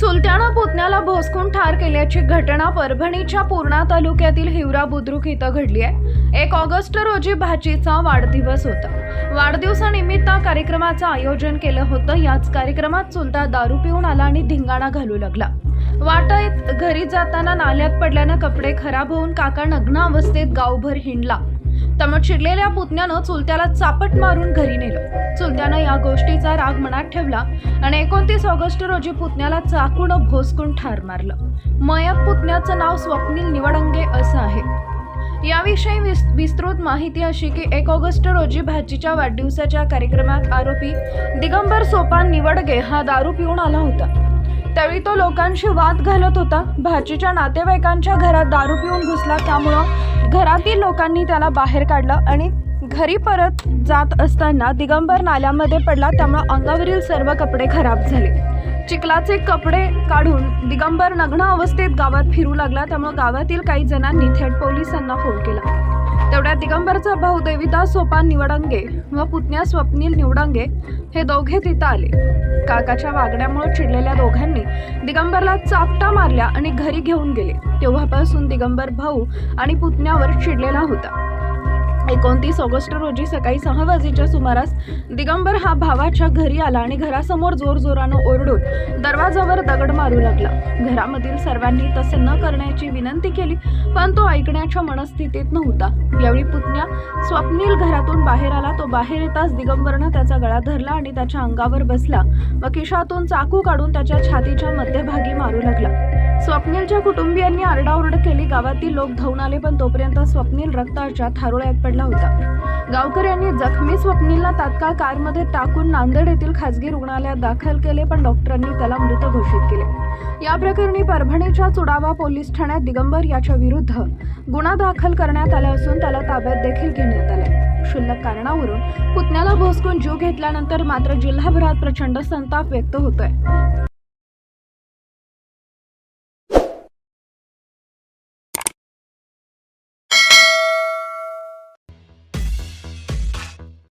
चुलत्यानं पुतण्याला भोसकून ठार केल्याची घटना परभणीच्या पूर्णा तालुक्यातील हिवरा बुद्रुक इथं घडली आहे. एक ऑगस्ट रोजी भाचीचा वाढदिवस होता. वाढदिवसानिमित्त कार्यक्रमाचं आयोजन केलं होतं. याच कार्यक्रमात चुलता दारू पिऊन आला आणि धिंगाणा घालू लागला. वाटायत घरी जाताना नाल्यात पडल्यानं कपडे खराब होऊन काका नग्न अवस्थेत गावभर हिंडला. त्यामुळे चिडलेल्या पुतण्यानं चुलत्याला चापट मारून घरी नेलं. चुलत्यानं या गोष्टीचा राग मनात ठेवला आणि एकोणतीस ऑगस्ट रोजी पुतण्याला चाकून भोसकून ठार मारलं. मयत पुतण्याचं नाव स्वप्नील निवडंगे असं आहे. याविषयी विस विस्तृत माहिती अशी की एक ऑगस्ट रोजी भाजीच्या वाढदिवसाच्या कार्यक्रमात आरोपी दिगंबर सोपान निवडगे हा दारू पिऊन आला होता. त्यावेळी तो लोकांशी वाद घालत होता. भाजीच्या नातेवाईकांच्या घरात दारू पिऊन घुसला. त्यामुळं घरातील लोकांनी त्याला बाहेर काढलं आणि घरी परत जात असताना दिगंबर नाल्यामध्ये पडला. त्यामुळं अंगावरील सर्व कपडे खराब झाले. चिखलाचे कपडे काढून दिगंबर नग्न अवस्थेत गावात फिरू लागला. त्यामुळे गावातील काही जणांनी थेट पोलिसांना फोन केला. तेवढ्यात दिगंबरचा भाऊ देविदास सोपान निवडंगे व पुतण्या स्वप्नील निवडंगे हे दोघे तिथं आले. काकाच्या वागण्यामुळे चिडलेल्या दोघांनी दिगंबरला चापटा मारल्या आणि घरी घेऊन गेले. तेव्हापासून दिगंबर भाऊ आणि पुतण्यावर चिडलेला होता. एकोणतीस ऑगस्ट रोजी सकाळी सहा वाजेच्या सुमारास दिगंबर हा भावाच्या घरी आला आणि घरासमोर जोरजोरानं ओरडून दरवाजावर दगड मारू लागला. घरामधील सर्वांनी तसे न करण्याची विनंती केली पण तो ऐकण्याच्या मनस्थितीत नव्हता. यावेळी पुतण्या स्वप्नील घरातून बाहेर आला. तो बाहेर येताच दिगंबरनं त्याचा गळा धरला आणि त्याच्या अंगावर बसला. व खिशातून चाकू काढून त्याच्या छातीच्या मध्यभागी मारू लागला. स्वप्नीलच्या कुटुंबियांनी आरडाओरड केली. गावातील लोक धावून आले पण तोपर्यंत स्वप्नील रक्ताच्या थारोळ्यात पडला होता. गावकऱ्यांनी जखमी स्वप्नीलला तात्काळ कारमध्ये टाकून नांदेड येथील खासगी रुग्णालयात दाखल केले पण डॉक्टरांनी त्याला मृत घोषित केले. या प्रकरणी परभणीच्या चुडावा पोलीस ठाण्यात दिगंबर याच्या विरुद्ध गुन्हा दाखल करण्यात आला असून त्याला ताब्यात देखील घेण्यात आले क्षुल्लक कारणावरून पुतण्याला भोसकून जीव घेतल्यानंतर मात्र जिल्हाभरात प्रचंड संताप व्यक्त होतोय.